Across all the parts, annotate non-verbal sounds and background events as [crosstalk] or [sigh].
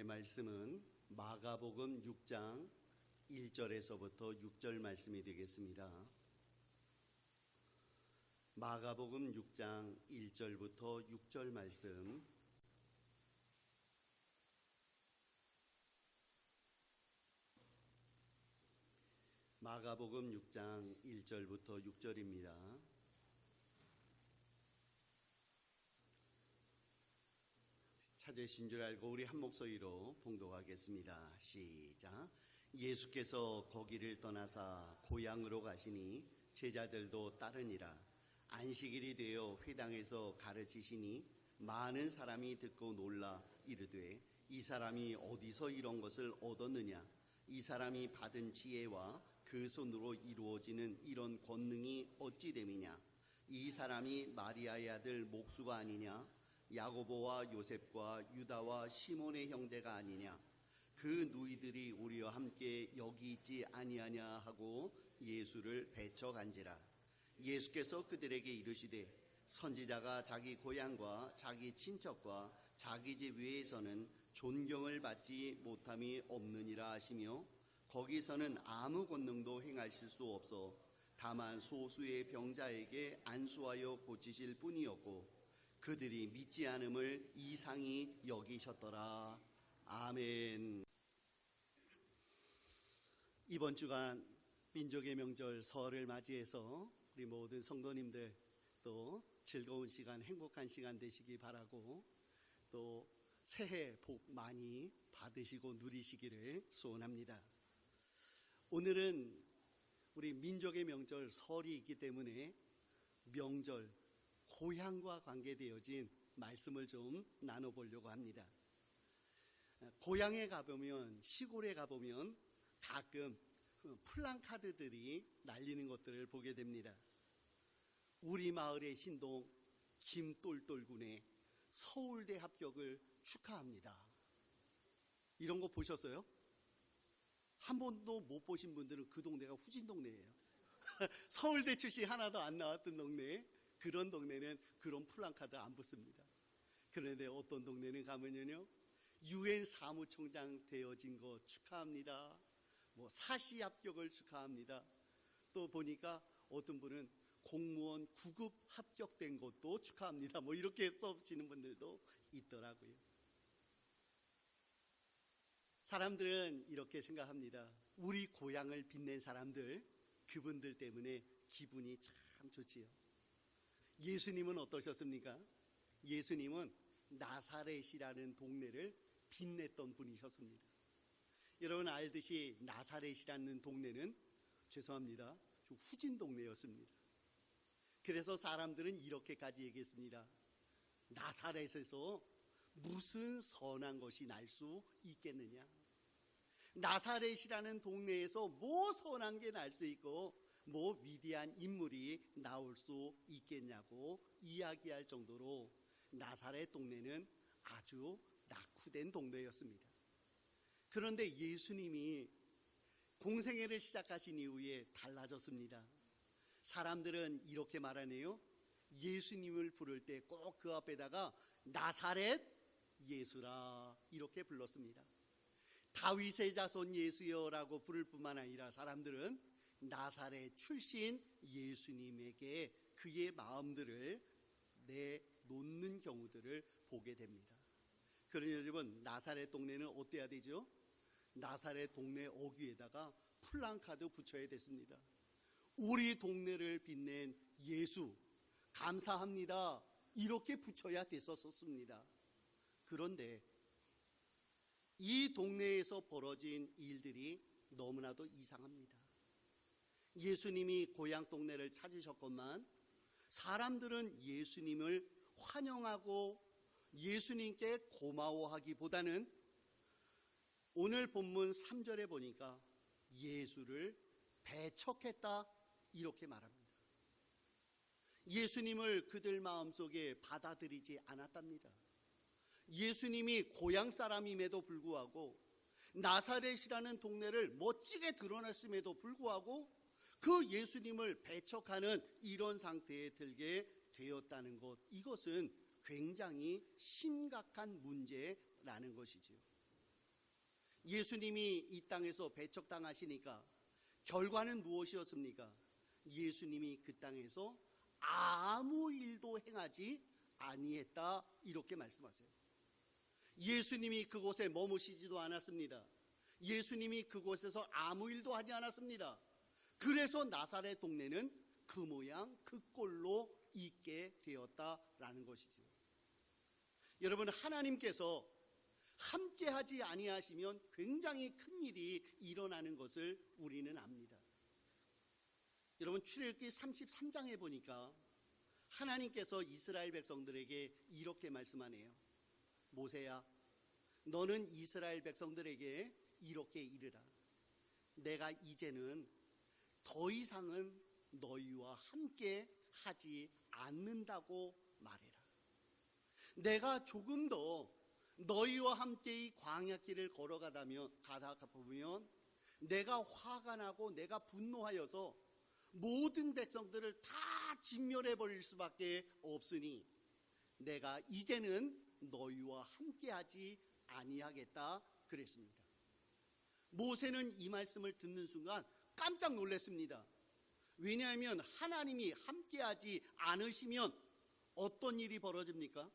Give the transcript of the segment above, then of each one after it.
하나님의 말씀은 마가복음 6장 1절에서부터 6절 말씀이 되겠습니다. 마가복음 6장 1절부터 6절 말씀 마가복음 6장 1절부터 6절입니다. 찾으신 줄 알고 우리 한 목소리로 봉독하겠습니다. 시작. 예수께서 거기를 떠나사 고향으로 가시니 제자들도 따르니라. 안식일이 되어 회당에서 가르치시니 많은 사람이 듣고 놀라 이르되 이 사람이 어디서 이런 것을 얻었느냐? 이 사람이 받은 지혜와 그 손으로 이루어지는 이런 권능이 어찌 됨이냐? 이 사람이 마리아의 아들 목수가 아니냐? 야고보와 요셉과 유다와 시몬의 형제가 아니냐? 그 누이들이 우리와 함께 여기 있지 아니하냐 하고 예수를 배쳐간지라. 예수께서 그들에게 이르시되 선지자가 자기 고향과 자기 친척과 자기 집 외에서는 존경을 받지 못함이 없느니라 하시며 거기서는 아무 권능도 행하실 수 없어 다만 소수의 병자에게 안수하여 고치실 뿐이었고 그들이 믿지 않음을 이상히 여기셨더라. 아멘. 이번 주간 민족의 명절 설을 맞이해서 우리 모든 성도님들 또 즐거운 시간, 행복한 시간 되시기 바라고 또 새해 복 많이 받으시고 누리시기를 소원합니다. 오늘은 우리 민족의 명절 설이 있기 때문에 명절, 고향과 관계되어진 말씀을 좀 나눠보려고 합니다. 고향에 가보면, 시골에 가보면 가끔 플랑카드들이 날리는 것들을 보게 됩니다. 우리 마을의 신동 김똘똘군의 서울대 합격을 축하합니다. 이런 거 보셨어요? 한 번도 못 보신 분들은 그 동네가 후진 동네예요. [laughs] 서울대 출신 하나도 안 나왔던 동네, 그런 동네는 그런 플랑카드 안 붙습니다. 그런데 어떤 동네는 가면요, 유엔 사무총장 되어진 거 축하합니다. 뭐 사시 합격을 축하합니다. 또 보니까 어떤 분은 공무원 9급 합격된 것도 축하합니다. 뭐 이렇게 써주시는 분들도 있더라고요. 사람들은 이렇게 생각합니다. 우리 고향을 빛낸 사람들, 그분들 때문에 기분이 참 좋지요. 예수님은 어떠셨습니까? 예수님은 나사렛이라는 동네를 빛냈던 분이셨습니다. 여러분 알듯이 나사렛이라는 동네는 죄송합니다. 좀 후진 동네였습니다. 그래서 사람들은 이렇게까지 얘기했습니다. 나사렛에서 무슨 선한 것이 날 수 있겠느냐? 나사렛이라는 동네에서 뭐 선한 게 날 수 있고 뭐 위대한 인물이 나올 수 있겠냐고 이야기할 정도로 나사렛 동네는 아주 낙후된 동네였습니다. 그런데 예수님이 공생애를 시작하신 이후에 달라졌습니다. 사람들은 이렇게 말하네요. 예수님을 부를 때 꼭 그 앞에다가 나사렛 예수라 이렇게 불렀습니다. 다윗의 자손 예수여라고 부를 뿐만 아니라 사람들은 나사렛 출신 예수님에게 그의 마음들을 내놓는 경우들을 보게 됩니다. 그러니 여러분 나사렛 동네는 어때야 되죠? 나사렛 동네 어귀에다가 플랑카드 붙여야 됐습니다. 우리 동네를 빛낸 예수 감사합니다. 이렇게 붙여야 됐었습니다. 그런데 이 동네에서 벌어진 일들이 너무나도 이상합니다. 예수님이 고향 동네를 찾으셨건만 사람들은 예수님을 환영하고 예수님께 고마워하기보다는 오늘 본문 3절에 보니까 예수를 배척했다 이렇게 말합니다. 예수님을 그들 마음속에 받아들이지 않았답니다. 예수님이 고향 사람임에도 불구하고 나사렛이라는 동네를 멋지게 드러냈음에도 불구하고 그 예수님을 배척하는 이런 상태에 들게 되었다는 것 이것은 굉장히 심각한 문제라는 것이지요. 예수님이 이 땅에서 배척당하시니까 결과는 무엇이었습니까? 예수님이 그 땅에서 아무 일도 행하지 아니했다 이렇게 말씀하세요. 예수님이 그곳에 머무시지도 않았습니다. 예수님이 그곳에서 아무 일도 하지 않았습니다. 그래서 나사렛 동네는 그 모양 그 꼴로 있게 되었다라는 것이지요. 여러분 하나님께서 함께하지 아니하시면 굉장히 큰 일이 일어나는 것을 우리는 압니다. 여러분 출애굽기 33장에 보니까 하나님께서 이스라엘 백성들에게 이렇게 말씀하네요. 모세야, 너는 이스라엘 백성들에게 이렇게 이르라. 내가 이제는 더 이상은 너희와 함께 하지 않는다고 말해라. 내가 조금 더 너희와 함께 이 광야길을 걸어가다면 가다가 보면 내가 화가 나고 내가 분노하여서 모든 백성들을 다 진멸해 버릴 수밖에 없으니 내가 이제는 너희와 함께하지 아니하겠다 그랬습니다. 모세는 이 말씀을 듣는 순간 깜짝 놀랐습니다. 왜냐하면 하나님이 함께하지 않으시면 어떤 일이 벌어집니까?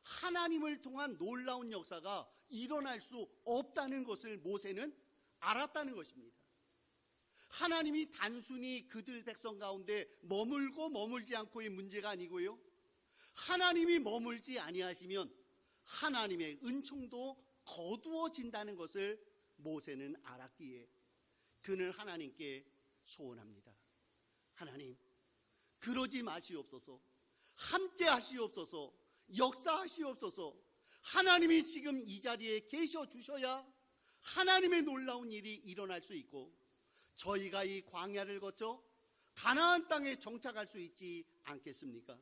하나님을 통한 놀라운 역사가 일어날 수 없다는 것을 모세는 알았다는 것입니다. 하나님이 단순히 그들 백성 가운데 머물고 머물지 않고의 문제가 아니고요. 하나님이 머물지 아니하시면 하나님의 은총도 거두어진다는 것을 모세는 알았기에 그는 하나님께 소원합니다. 하나님, 그러지 마시옵소서. 함께 하시옵소서. 역사하시옵소서. 하나님이 지금 이 자리에 계셔 주셔야 하나님의 놀라운 일이 일어날 수 있고 저희가 이 광야를 거쳐 가나안 땅에 정착할 수 있지 않겠습니까?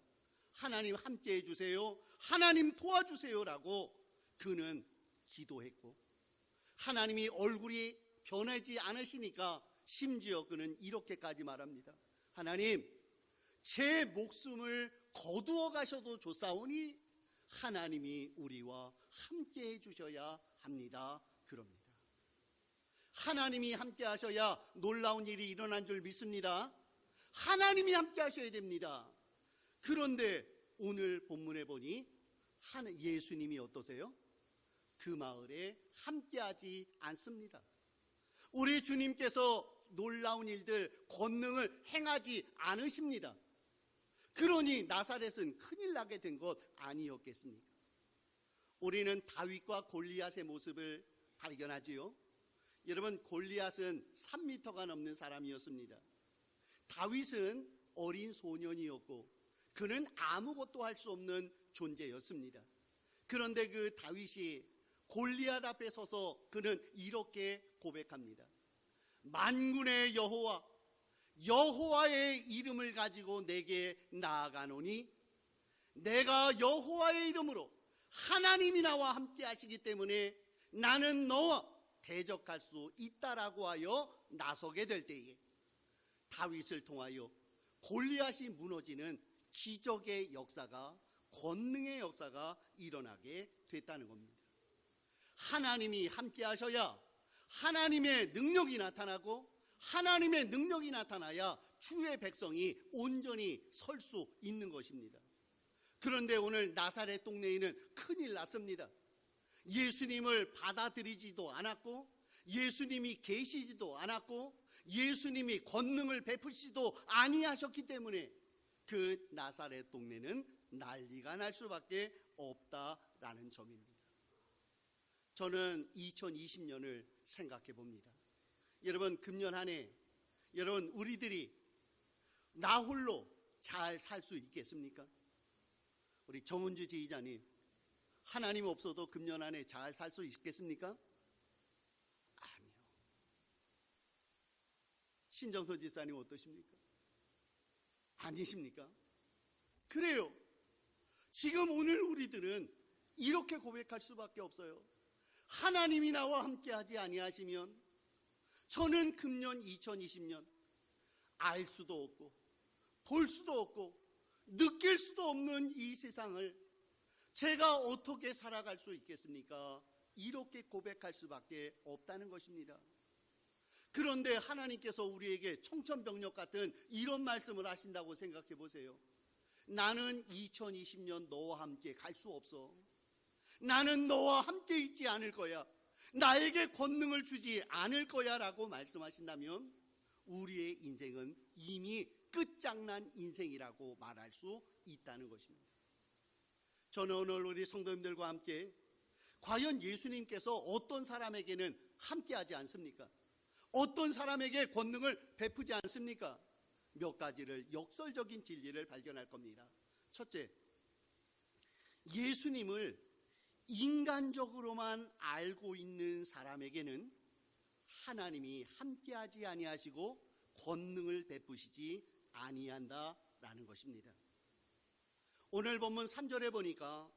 하나님 함께 해 주세요. 하나님 도와주세요라고 그는 기도했고 하나님이 얼굴이 변하지 않으시니까 심지어 그는 이렇게까지 말합니다. 하나님, 제 목숨을 거두어 가셔도 좋사오니 하나님이 우리와 함께 해 주셔야 합니다. 그럽니다. 하나님이 함께 하셔야 놀라운 일이 일어난 줄 믿습니다. 하나님이 함께 하셔야 됩니다. 그런데 오늘 본문에 보니 예수님이 어떠세요? 그 마을에 함께하지 않습니다. 우리 주님께서 놀라운 일들, 권능을 행하지 않으십니다. 그러니 나사렛은 큰일 나게 된 것 아니었겠습니까? 우리는 다윗과 골리앗의 모습을 발견하지요. 여러분 골리앗은 3미터가 넘는 사람이었습니다. 다윗은 어린 소년이었고 그는 아무것도 할 수 없는 존재였습니다. 그런데 그 다윗이 골리앗 앞에 서서 그는 이렇게 고백합니다. 만군의 여호와 여호와의 이름을 가지고 내게 나아가노니 내가 여호와의 이름으로 하나님이 나와 함께 하시기 때문에 나는 너와 대적할 수 있다라고 하여 나서게 될 때에 다윗을 통하여 골리앗이 무너지는 기적의 역사가 권능의 역사가 일어나게 됐다는 겁니다. 하나님이 함께 하셔야 하나님의 능력이 나타나고 하나님의 능력이 나타나야 주의 백성이 온전히 설 수 있는 것입니다. 그런데 오늘 나사렛 동네에는 큰일 났습니다. 예수님을 받아들이지도 않았고 예수님이 계시지도 않았고 예수님이 권능을 베푸시지도 아니하셨기 때문에 그 나사렛 동네는 난리가 날 수밖에 없다라는 점입니다. 저는 2020년을 생각해 봅니다. 여러분 금년 한 해 여러분 우리들이 나 홀로 잘 살 수 있겠습니까? 우리 정은주 지휘자님 하나님 없어도 금년 안에 잘 살 수 있겠습니까? 아니요. 신정서 지사님 어떠십니까? 아니십니까? 그래요. 지금 오늘 우리들은 이렇게 고백할 수밖에 없어요. 하나님이 나와 함께하지 아니하시면 저는 금년 2020년 알 수도 없고 볼 수도 없고 느낄 수도 없는 이 세상을 제가 어떻게 살아갈 수 있겠습니까? 이렇게 고백할 수밖에 없다는 것입니다. 그런데 하나님께서 우리에게 청천벽력 같은 이런 말씀을 하신다고 생각해 보세요. 나는 2020년 너와 함께 갈 수 없어. 나는 너와 함께 있지 않을 거야. 나에게 권능을 주지 않을 거야 라고 말씀하신다면 우리의 인생은 이미 끝장난 인생이라고 말할 수 있다는 것입니다. 저는 오늘 우리 성도님들과 함께 과연 예수님께서 어떤 사람에게는 함께하지 않습니까? 어떤 사람에게 권능을 베푸지 않습니까? 몇 가지를 역설적인 진리를 발견할 겁니다. 첫째, 예수님을 인간적으로만 알고 있는 사람에게는 하나님이 함께하지 아니하시고 권능을 베푸시지 아니한다라는 것입니다. 오늘 본문 3절에 보니까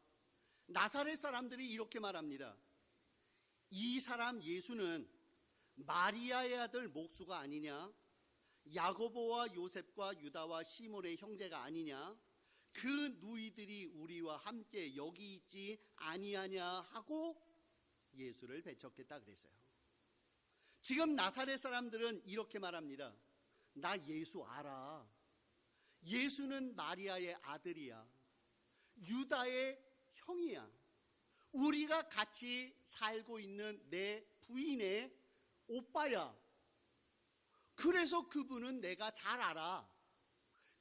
나사렛 사람들이 이렇게 말합니다. 이 사람 예수는 마리아의 아들 목수가 아니냐? 야고보와 요셉과 유다와 시몬의 형제가 아니냐? 그 누이들이 우리와 함께 여기 있지 아니하냐 하고 예수를 배척했다 그랬어요. 지금 나사렛 사람들은 이렇게 말합니다. 나 예수 알아. 예수는 마리아의 아들이야. 유다의 형이야. 우리가 같이 살고 있는 내 부인의 오빠야. 그래서 그분은 내가 잘 알아.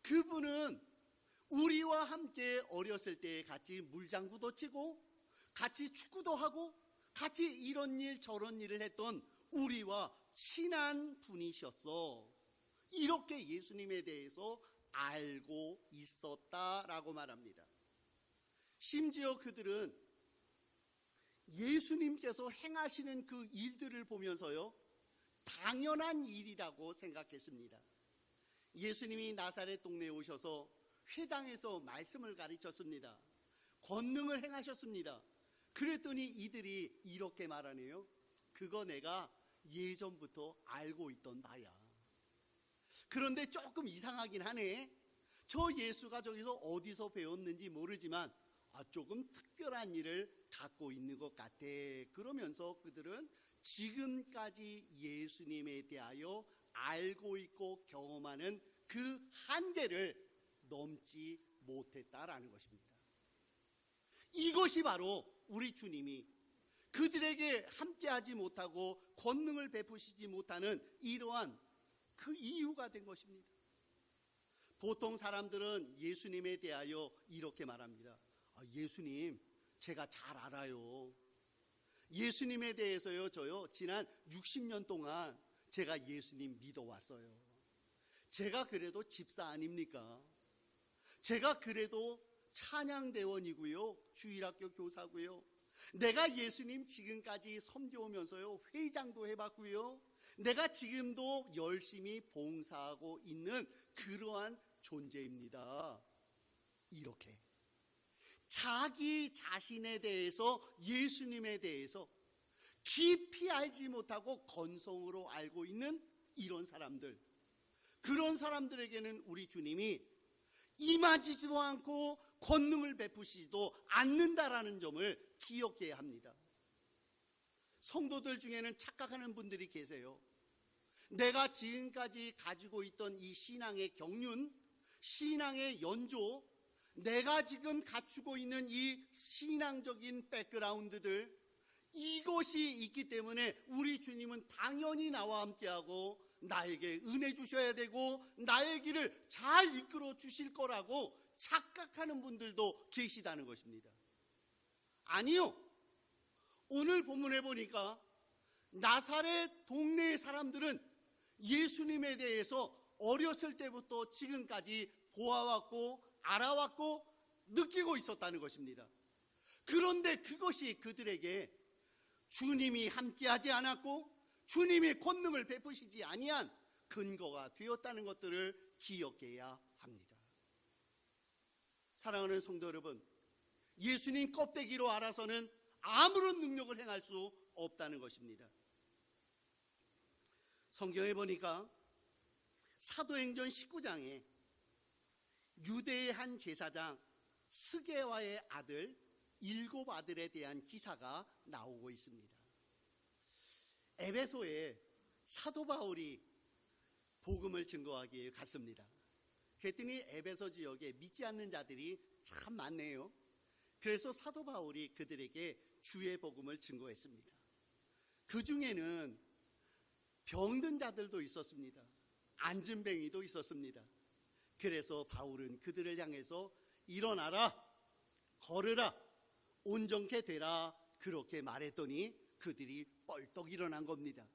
그분은 우리와 함께 어렸을 때 같이 물장구도 치고 같이 축구도 하고 같이 이런 일 저런 일을 했던 우리와 친한 분이셨어. 이렇게 예수님에 대해서 알고 있었다라고 말합니다. 심지어 그들은 예수님께서 행하시는 그 일들을 보면서요, 당연한 일이라고 생각했습니다. 예수님이 나사렛 동네에 오셔서 회당에서 말씀을 가르쳤습니다. 권능을 행하셨습니다. 그랬더니 이들이 이렇게 말하네요. 그거 내가 예전부터 알고 있던 바야. 그런데 조금 이상하긴 하네. 저 예수가 저기서 어디서 배웠는지 모르지만 아, 조금 특별한 일을 갖고 있는 것 같아. 그러면서 그들은 지금까지 예수님에 대하여 알고 있고 경험하는 그 한계를 넘지 못했다라는 것입니다. 이것이 바로 우리 주님이 그들에게 함께하지 못하고 권능을 베푸시지 못하는 이러한 그 이유가 된 것입니다. 보통 사람들은 예수님에 대하여 이렇게 말합니다. 아, 예수님, 제가 잘 알아요. 예수님에 대해서요, 저요, 지난 60년 동안 제가 예수님 믿어왔어요. 제가 그래도 집사 아닙니까? 제가 그래도 찬양대원이고요, 주일학교 교사고요. 내가 예수님 지금까지 섬겨오면서요, 회장도 해봤고요. 내가 지금도 열심히 봉사하고 있는 그러한 존재입니다. 이렇게. 자기 자신에 대해서 예수님에 대해서 깊이 알지 못하고 건성으로 알고 있는 이런 사람들. 그런 사람들에게는 우리 주님이 임하지도 않고 권능을 베푸시지도 않는다라는 점을 기억해야 합니다. 성도들 중에는 착각하는 분들이 계세요. 내가 지금까지 가지고 있던 이 신앙의 경륜, 신앙의 연조, 내가 지금 갖추고 있는 이 신앙적인 백그라운드들, 이것이 있기 때문에 우리 주님은 당연히 나와 함께하고 나에게 은혜 주셔야 되고 나의 길을 잘 이끌어 주실 거라고 착각하는 분들도 계시다는 것입니다. 아니요. 오늘 본문에 보니까 나사렛 동네의 사람들은 예수님에 대해서 어렸을 때부터 지금까지 보아왔고 알아왔고 느끼고 있었다는 것입니다. 그런데 그것이 그들에게 주님이 함께하지 않았고 주님이 권능을 베푸시지 아니한 근거가 되었다는 것들을 기억해야 합니다. 사랑하는 성도 여러분, 예수님 껍데기로 알아서는 아무런 능력을 행할 수 없다는 것입니다. 성경에 보니까 사도행전 19장에 유대의 한 제사장 스게와의 아들 일곱 아들에 대한 기사가 나오고 있습니다. 에베소에 사도 바울이 복음을 증거하기 위해 갔습니다. 그랬더니 에베소 지역에 믿지 않는 자들이 참 많네요. 그래서 사도 바울이 그들에게 주의 복음을 증거했습니다. 그 중에는 병든 자들도 있었습니다. 안진뱅이도 있었습니다. 그래서 바울은 그들을 향해서 일어나라, 걸으라, 온전케 되라, 그렇게 말했더니 그들이 뻘떡 일어난 겁니다.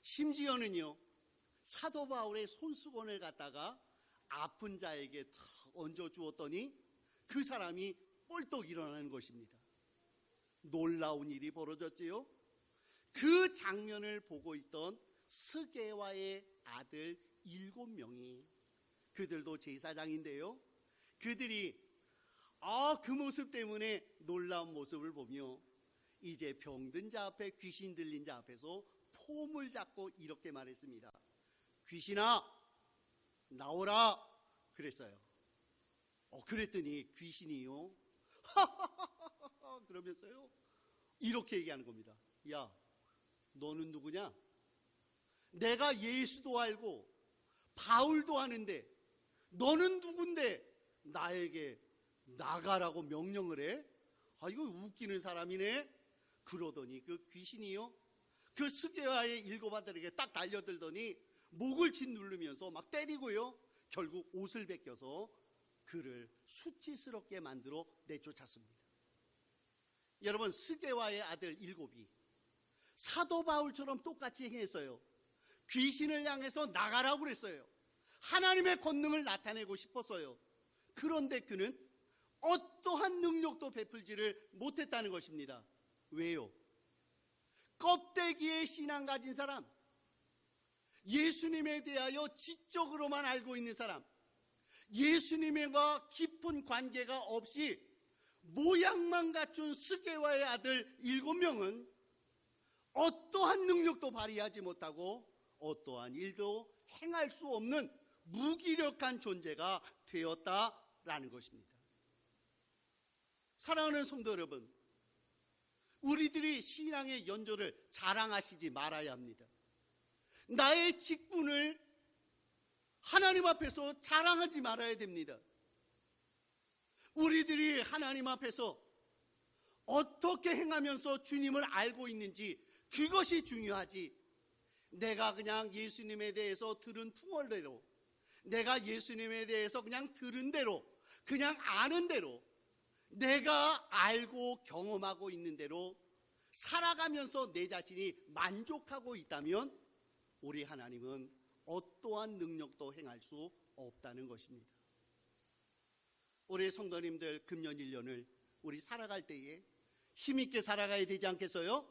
심지어는요, 사도 바울의 손수건을 갖다가 아픈 자에게 탁 얹어 주었더니 그 사람이 뻘떡 일어나는 것입니다. 놀라운 일이 벌어졌지요. 그 장면을 보고 있던 스게와의 아들 일곱 명이 그들도 제사장인데요. 그들이 아, 그 모습 때문에 놀라운 모습을 보며 이제 병든 자 앞에 귀신 들린 자 앞에서 폼을 잡고 이렇게 말했습니다. 귀신아, 나오라! 그랬어요. 어, 그랬더니 귀신이요. [laughs] 그러면서요. 이렇게 얘기하는 겁니다. 야, 너는 누구냐? 내가 예수도 알고 바울도 아는데 너는 누군데 나에게 나가라고 명령을 해? 아, 이거 웃기는 사람이네? 그러더니 그 귀신이요. 그 스게와의 일곱 아들에게 딱 달려들더니 목을 짓누르면서 막 때리고요. 결국 옷을 벗겨서 그를 수치스럽게 만들어 내쫓았습니다. 여러분, 스게와의 아들 일곱이 사도 바울처럼 똑같이 행했어요. 귀신을 향해서 나가라고 그랬어요. 하나님의 권능을 나타내고 싶었어요. 그런데 그는 어떠한 능력도 베풀지를 못했다는 것입니다. 왜요? 껍데기의 신앙 가진 사람, 예수님에 대하여 지적으로만 알고 있는 사람, 예수님과 깊은 관계가 없이 모양만 갖춘 스게와의 아들 일곱 명은 어떠한 능력도 발휘하지 못하고 어떠한 일도 행할 수 없는 무기력한 존재가 되었다라는 것입니다. 사랑하는 성도 여러분, 우리들이 신앙의 연조를 자랑하시지 말아야 합니다. 나의 직분을 하나님 앞에서 자랑하지 말아야 됩니다. 우리들이 하나님 앞에서 어떻게 행하면서 주님을 알고 있는지 그것이 중요하지. 내가 그냥 예수님에 대해서 들은 풍월대로, 내가 예수님에 대해서 그냥 들은 대로, 그냥 아는 대로, 내가 알고 경험하고 있는 대로 살아가면서 내 자신이 만족하고 있다면 우리 하나님은 어떠한 능력도 행할 수 없다는 것입니다. 우리 성도님들 금년 1년을 우리 살아갈 때에 힘있게 살아가야 되지 않겠어요?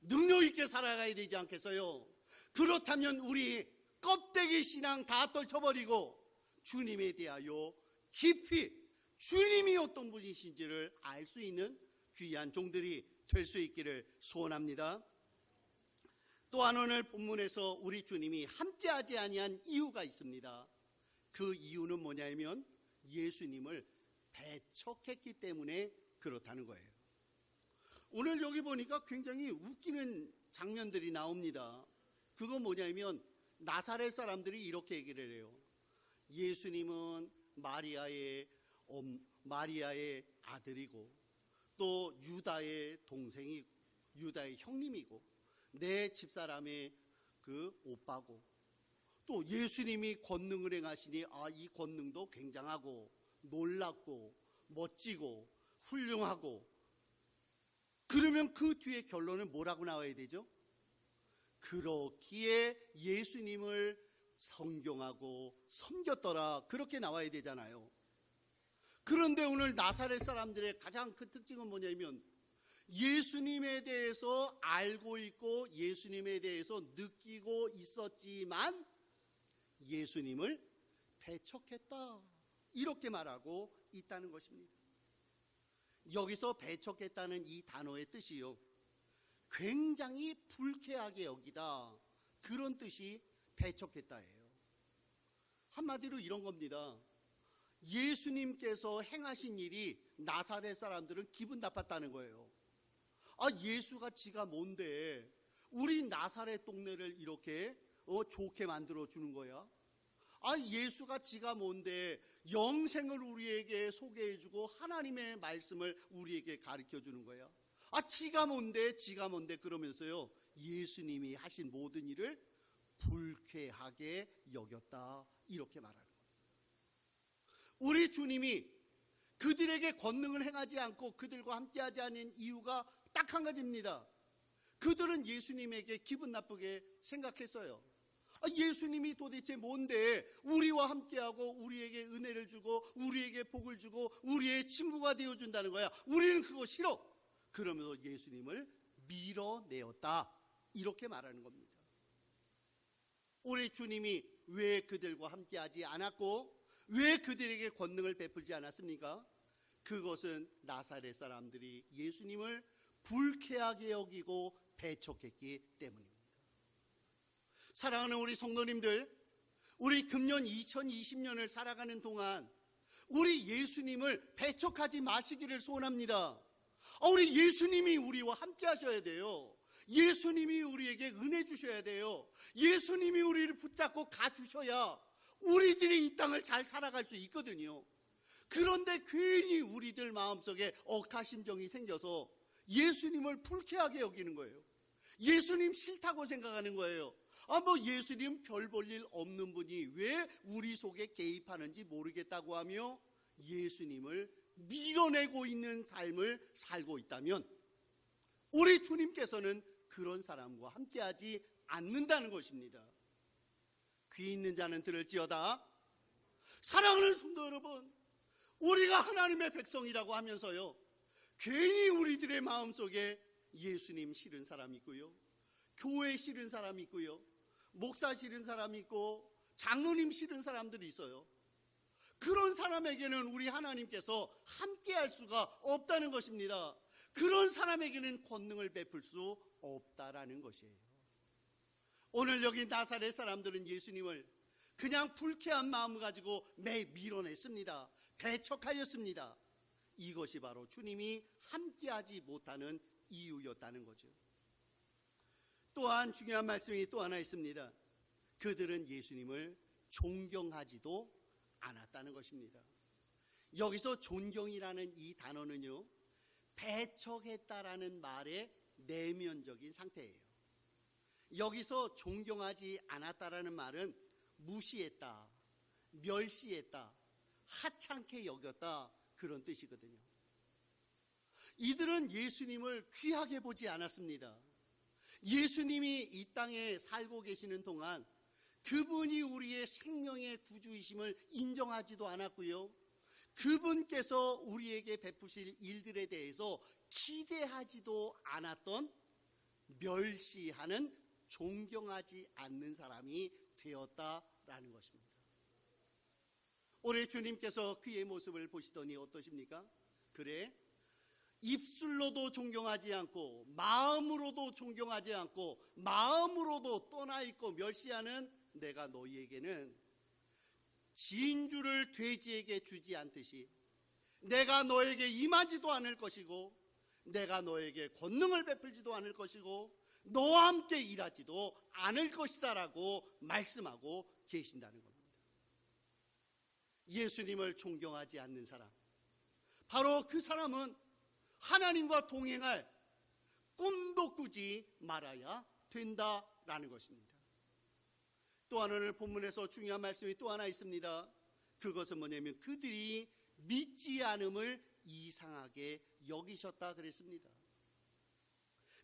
능력있게 살아가야 되지 않겠어요? 그렇다면 우리 껍데기 신앙 다 떨쳐버리고 주님에 대하여 깊이 주님이 어떤 분이신지를 알 수 있는 귀한 종들이 될 수 있기를 소원합니다. 또한 오늘 본문에서 우리 주님이 함께하지 아니한 이유가 있습니다. 그 이유는 뭐냐면 예수님을 배척했기 때문에 그렇다는 거예요. 오늘 여기 보니까 굉장히 웃기는 장면들이 나옵니다. 그건 뭐냐면 나사렛 사람들이 이렇게 얘기를 해요. 예수님은 마리아의 엄, 마리아의 아들이고 또 유다의 동생이 유다의 형님이고 내 집사람의 그 오빠고 또 예수님이 권능을 행하시니 아 이 권능도 굉장하고 놀랍고 멋지고 훌륭하고 그러면 그 뒤에 결론은 뭐라고 나와야 되죠? 그렇기에 예수님을 성경하고 섬겼더라 그렇게 나와야 되잖아요. 그런데 오늘 나사렛 사람들의 가장 큰 특징은 뭐냐면 예수님에 대해서 알고 있고 예수님에 대해서 느끼고 있었지만 예수님을 배척했다. 이렇게 말하고 있다는 것입니다. 여기서 배척했다는 이 단어의 뜻이요. 굉장히 불쾌하게 여기다. 그런 뜻이 배척했다예요. 한마디로 이런 겁니다. 예수님께서 행하신 일이 나사렛 사람들은 기분 나빴다는 거예요. 아, 예수가 지가 뭔데 우리 나사렛 동네를 이렇게 어, 좋게 만들어 주는 거야? 아, 예수가 지가 뭔데 영생을 우리에게 소개해 주고 하나님의 말씀을 우리에게 가르쳐 주는 거야? 아, 지가 뭔데, 지가 뭔데 그러면서요. 예수님이 하신 모든 일을 불쾌하게 여겼다. 이렇게 말하는. 우리 주님이 그들에게 권능을 행하지 않고 그들과 함께하지 않은 이유가 딱 한 가지입니다. 그들은 예수님에게 기분 나쁘게 생각했어요. 아, 예수님이 도대체 뭔데 우리와 함께하고 우리에게 은혜를 주고 우리에게 복을 주고 우리의 친구가 되어준다는 거야. 우리는 그거 싫어. 그러면서 예수님을 밀어내었다. 이렇게 말하는 겁니다. 우리 주님이 왜 그들과 함께하지 않았고 왜 그들에게 권능을 베풀지 않았습니까? 그것은 나사렛 사람들이 예수님을 불쾌하게 여기고 배척했기 때문입니다. 사랑하는 우리 성도님들, 우리 금년 2020년을 살아가는 동안 우리 예수님을 배척하지 마시기를 소원합니다. 아, 우리 예수님이 우리와 함께 하셔야 돼요. 예수님이 우리에게 은혜 주셔야 돼요. 예수님이 우리를 붙잡고 가주셔야 우리들이 이 땅을 잘 살아갈 수 있거든요. 그런데 괜히 우리들 마음속에 억하심정이 생겨서 예수님을 불쾌하게 여기는 거예요. 예수님 싫다고 생각하는 거예요. 아, 뭐 예수님 별 볼 일 없는 분이 왜 우리 속에 개입하는지 모르겠다고 하며 예수님을 밀어내고 있는 삶을 살고 있다면 우리 주님께서는 그런 사람과 함께하지 않는다는 것입니다. 귀 있는 자는 들을지어다. 사랑하는 성도 여러분, 우리가 하나님의 백성이라고 하면서요, 괜히 우리들의 마음 속에 예수님 싫은 사람 있고요, 교회 싫은 사람 있고요, 목사 싫은 사람 있고, 장로님 싫은 사람들이 있어요. 그런 사람에게는 우리 하나님께서 함께 할 수가 없다는 것입니다. 그런 사람에게는 권능을 베풀 수 없다라는 것이에요. 오늘 여기 나사렛 사람들은 예수님을 그냥 불쾌한 마음을 가지고 매 밀어냈습니다. 배척하였습니다. 이것이 바로 주님이 함께하지 못하는 이유였다는 거죠. 또한 중요한 말씀이 또 하나 있습니다. 그들은 예수님을 존경하지도 않았다는 것입니다. 여기서 존경이라는 이 단어는요, 배척했다라는 말의 내면적인 상태예요. 여기서 존경하지 않았다라는 말은 무시했다, 멸시했다, 하찮게 여겼다 그런 뜻이거든요. 이들은 예수님을 귀하게 보지 않았습니다. 예수님이 이 땅에 살고 계시는 동안 그분이 우리의 생명의 구주이심을 인정하지도 않았고요. 그분께서 우리에게 베푸실 일들에 대해서 기대하지도 않았던 멸시하는 존경하지 않는 사람이 되었다라는 것입니다. 올해 주님께서 그의 모습을 보시더니 어떠십니까? 그래, 입술로도 존경하지 않고, 마음으로도 존경하지 않고, 마음으로도 떠나 있고 멸시하는 내가 너희에게는 진주를 돼지에게 주지 않듯이 내가 너에게 임하지도 않을 것이고, 내가 너에게 권능을 베풀지도 않을 것이고, 너와 함께 일하지도 않을 것이다 라고 말씀하고 계신다는 겁니다. 예수님을 존경하지 않는 사람. 바로 그 사람은 하나님과 동행할 꿈도 꾸지 말아야 된다라는 것입니다. 또한 오늘 본문에서 중요한 말씀이 또 하나 있습니다. 그것은 뭐냐면 그들이 믿지 않음을 이상하게 여기셨다 그랬습니다.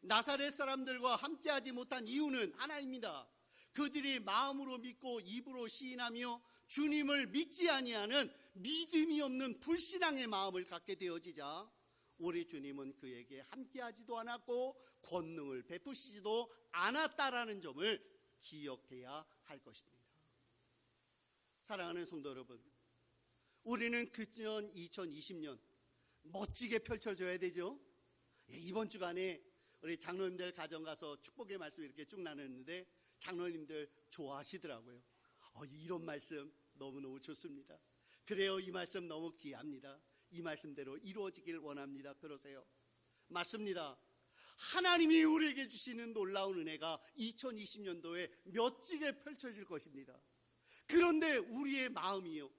나사렛 사람들과 함께하지 못한 이유는 하나입니다. 그들이 마음으로 믿고 입으로 시인하며 주님을 믿지 아니하는 믿음이 없는 불신앙의 마음을 갖게 되어지자 우리 주님은 그에게 함께하지도 않았고 권능을 베푸시지도 않았다라는 점을 기억해야 할 것입니다. 사랑하는 성도 여러분, 우리는 그년 2020년 멋지게 펼쳐져야 되죠. 예, 이번 주간에 우리 장로님들 가정 가서 축복의 말씀 이렇게 쭉 나눴는데 장로님들 좋아하시더라고요. 어, 이런 말씀 너무너무 좋습니다. 그래요. 이 말씀 너무 귀합니다. 이 말씀대로 이루어지길 원합니다. 그러세요. 맞습니다. 하나님이 우리에게 주시는 놀라운 은혜가 2020년도에 멋지게 펼쳐질 것입니다. 그런데 우리의 마음이요.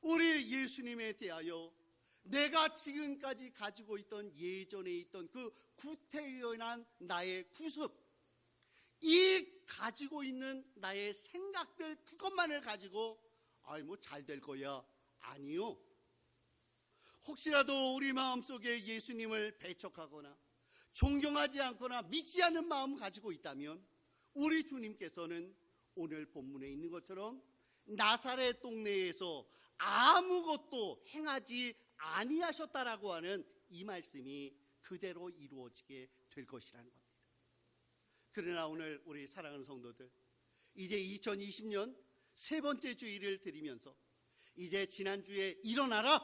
우리 예수님에 대하여 내가 지금까지 가지고 있던 예전에 있던 그 구태연한 나의 구습, 이 가지고 있는 나의 생각들 그것만을 가지고 아이 뭐 잘 될 거야 아니요. 혹시라도 우리 마음 속에 예수님을 배척하거나 존경하지 않거나 믿지 않는 마음 가지고 있다면 우리 주님께서는 오늘 본문에 있는 것처럼 나사렛 동네에서 아무것도 행하지 아니하셨다라고 하는 이 말씀이 그대로 이루어지게 될 것이라는 겁니다. 그러나 오늘 우리 사랑하는 성도들 이제 2020년 세 번째 주일을 드리면서 이제 지난주에 일어나라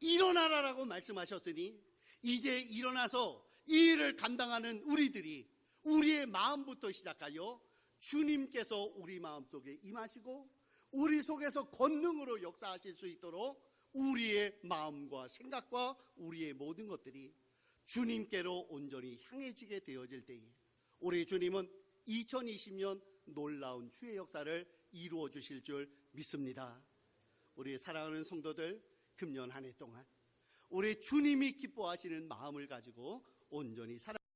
일어나라라고 말씀하셨으니 이제 일어나서 이 일을 감당하는 우리들이 우리의 마음부터 시작하여 주님께서 우리 마음 속에 임하시고 우리 속에서 권능으로 역사하실 수 있도록 우리의 마음과 생각과 우리의 모든 것들이 주님께로 온전히 향해지게 되어질 때에 우리 주님은 2020년 놀라운 주의 역사를 이루어 주실 줄 믿습니다. 우리 사랑하는 성도들 금년 한 해 동안 우리 주님이 기뻐하시는 마음을 가지고 온전히 살아